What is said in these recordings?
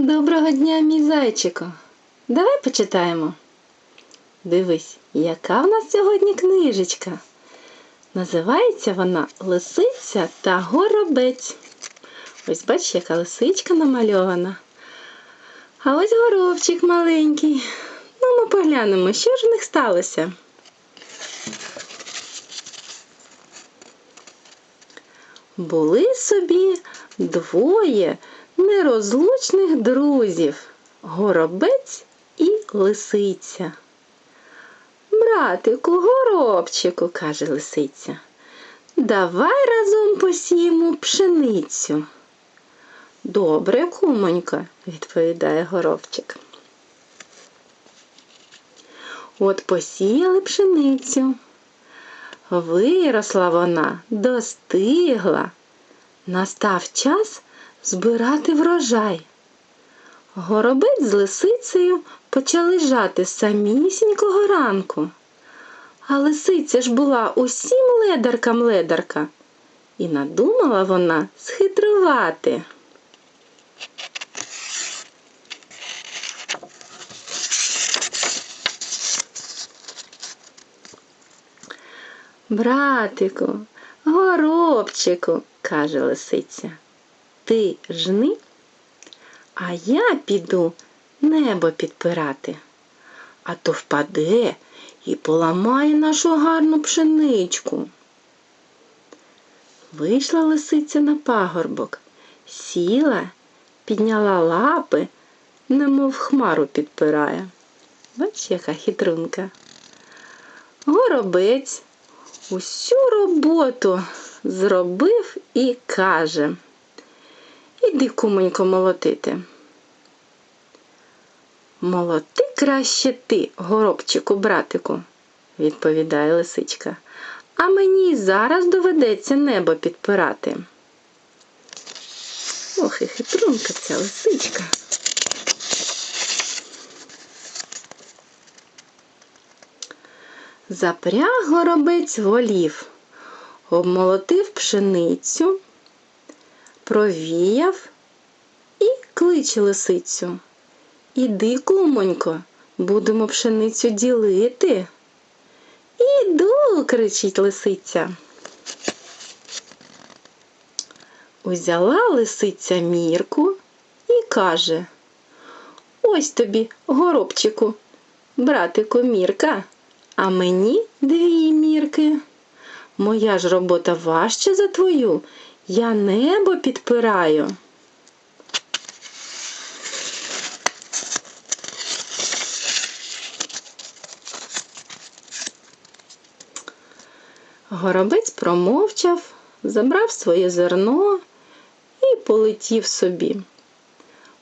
Доброго дня, мій зайчику. Давай почитаємо. Дивись, яка в нас сьогодні книжечка. Називається вона Лисиця та горобець. Ось бачиш, яка лисичка намальована. А ось горобчик маленький. Ну, ми поглянемо, що ж в них сталося. Були собі двоє нерозлучних друзів горобець і лисиця. Братику, горобчику, каже лисиця, давай разом посіємо пшеницю. Добре, кумонька, відповідає горобчик. От посіяли пшеницю. Виросла вона, достигла. Настав час збирати врожай. Горобець з лисицею почали жати самісінького ранку. А лисиця ж була усім ледаркам ледарка, і надумала вона схитрувати. Братику, горобчику, каже лисиця, ти жни, а я піду небо підпирати, а то впаде і поламає нашу гарну пшеничку. Вийшла лисиця на пагорбок, сіла, підняла лапи, немов хмару підпирає. Бач, яка хитрунка. Горобець усю роботу зробив і каже Іди, кумонько, молотити. Молоти краще ти, горобчику, братику, відповідає лисичка. А мені зараз доведеться небо підпирати. Ох, і хитрунка ця лисичка. Запряг горобець волів, обмолотив пшеницю, провіяв і кличе лисицю. Іди, кумонько, будемо пшеницю ділити. Іду, кричить лисиця. Узяла лисиця мірку і каже Ось тобі, горобчику, братику, мірка, а мені дві мірки. Моя ж робота важча за твою. Я небо підпираю. Горобець промовчав, забрав своє зерно і полетів собі.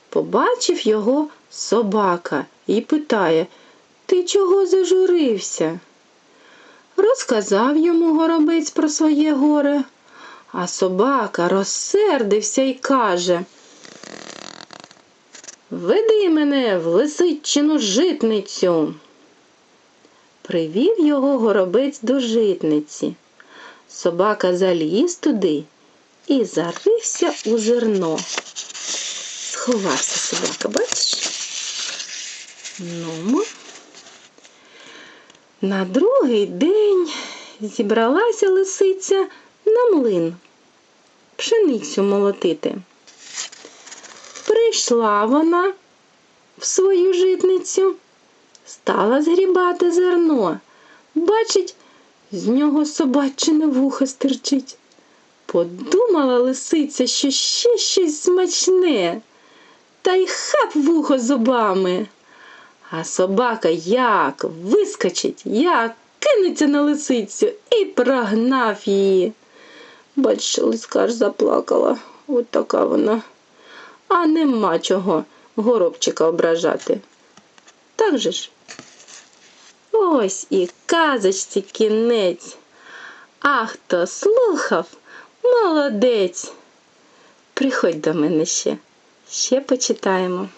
Побачив його собака і питає Ти чого зажурився? Розказав йому горобець про своє горе, а собака розсердився і каже Веди мене в лисичину житницю. Привів його горобець до житниці. Собака заліз туди і зарився у зерно. Сховався собака, бачиш? Ну. На другий день зібралася лисиця на млин пшеницю молотити. Прийшла вона в свою житницю, стала згрібати зерно. Бачить, з нього собачине вухо стирчить. Подумала лисиця, що ще щось смачне, та й хап вухо зубами. А собака як вискочить, як кинеться на лисицю і прогнав її. Бач, лиска ж заплакала, от така вона. А нема чого горобчика ображати. Так же ж? Ось і казочці кінець. А хто слухав, молодець. Приходь до мене ще, ще почитаємо.